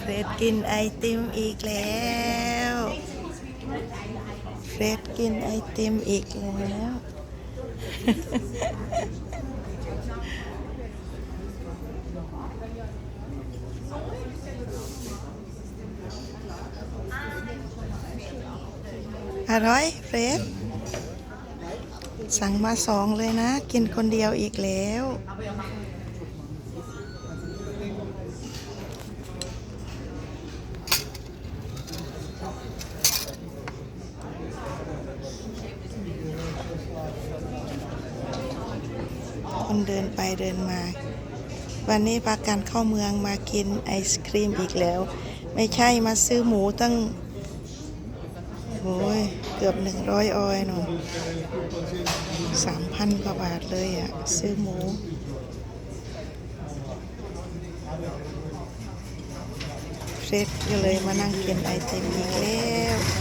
เฟรดกินไอติมอีกแล้ว เฟรดกินไอติมอีกแล้ว อร่อยเฟรดสั่งมาสองเลยนะ กินคนเดียวอีกแล้ว คนเดินไปเดินมา วันนี้พากันเข้าเมืองมากินไอศครีมอีกแล้ว ไม่ใช่มาซื้อหมูตั้งโอ้ยเกือบหนึ่งร้อยออยหนอนสามพันกว่าบาทเลยอะ่ะ ซื้อหมูเฟรดก็เลยมานั่งกินไอติมอีกแล้ว